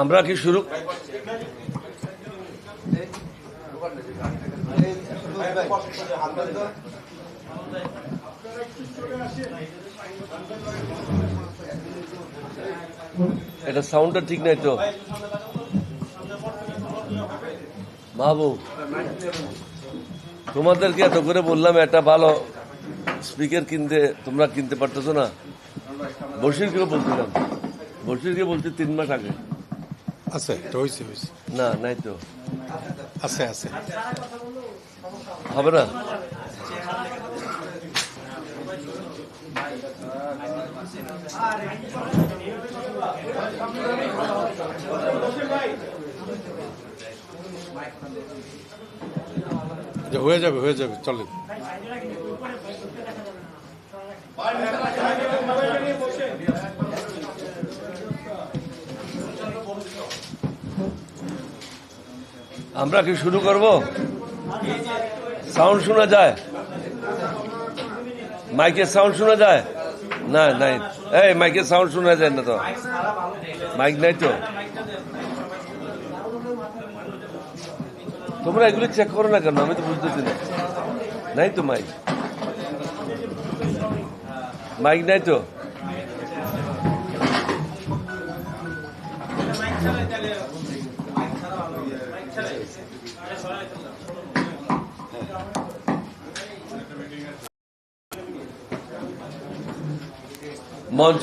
আমরা কি শুরু? এটা সাউন্ডটা ঠিক নাই তো। বাবু। তোমাদেরকে এত করে বললাম একটা ভালো স্পিকার কিনতে তোমরা কিনতে পারতেছো না। বসিরকেও বলছিলাম। বসিরকে বলছি তিন মাস আগে। আছে হয়েছে হয়েছে না নাই তো। আছে আছে। হবে না? হয়ে যাবে হয়ে যাবে, চলেন। আমরা কি শুরু করব? সাউন্ড শোনা যায়? মাইকের সাউন্ড শোনা যায়? না, নাই। এই, মাইকের সাউন্ড শোনা যায় না তো। মাইক নাই তো? তোমরা এগুলো চেক করো না কেন? আমি তো বুঝতেছি না। নাই তো মাইক মাইক নাই তো? মঞ্চ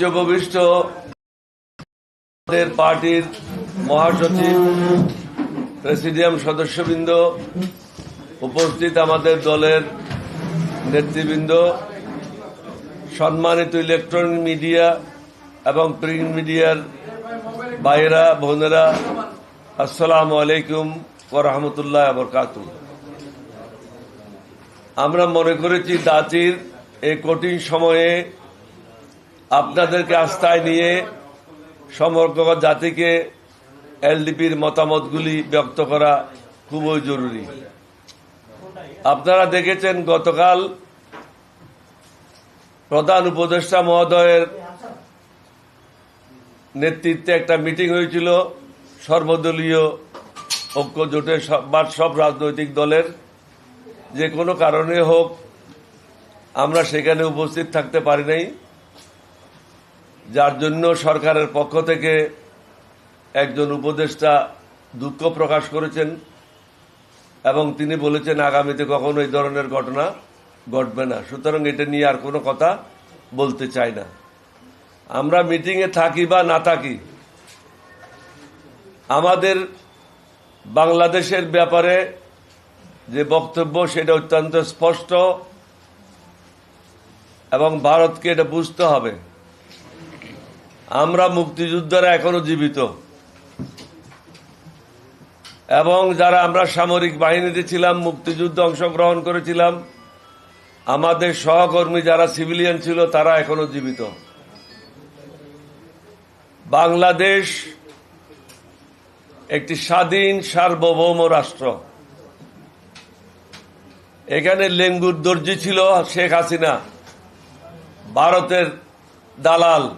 আমাদের পার্টির মহাসচিব প্রেসিডিয়াম সদস্যবৃন্দ, উপস্থিত আমাদের দলের নেতৃবৃন্দ, সম্মানিত ইলেকট্রনিক মিডিয়া এবং প্রিন্ট মিডিয়ার ভাইয়েরা, বোনেরা, আসসালাম আলাইকুম ওরহামতুল্লাহ বরকাত আমরা মনে করেছি দাচির এই কঠিন সময়ে আপনাদেরকে আস্থায় নিয়ে সমগ্র জাতিকে এলডিপির মতামতগুলি ব্যক্ত করা খুবই জরুরি। আপনারা দেখেছেন গতকাল প্রধান উপদেষ্টা মহোদয়ের নেতৃত্বে একটা মিটিং হয়েছিল। সর্বদলীয় ঐক্য জোটের বা সব রাজনৈতিক দলের। যে কোনো কারণে হোক, আমরা সেখানে উপস্থিত থাকতে পারি নাই। যার জন্য সরকারের পক্ষ থেকে একজন উপদেষ্টা দুঃখ প্রকাশ করেছেন এবং তিনি বলেছেন আগামীতে কখনো এই ধরনের ঘটনা ঘটবে না। সুতরাং এটা নিয়ে আর কোনো কথা বলতে চাই না। আমরা মিটিংয়ে থাকি বা না থাকি, আমাদের বাংলাদেশের ব্যাপারে যে বক্তব্য সেটা অত্যন্ত স্পষ্ট এবং ভারতকে এটা বুঝতে হবে। আমরা মুক্তিযোদ্ধারা এখনও জীবিত। এবং যারা আমরা সামরিক বাহিনীতে ছিলাম, মুক্তিযুদ্ধে অংশগ্রহণ করেছিলাম, আমাদের সহকর্মী যারা সিভিলিয়ান ছিল, তারা এখনও জীবিত। বাংলাদেশ একটি স্বাধীন সার্বভৌম রাষ্ট্র। এখানে লেঙ্গুর দর্জি ছিল শেখ হাসিনা, ভারতের দালাল।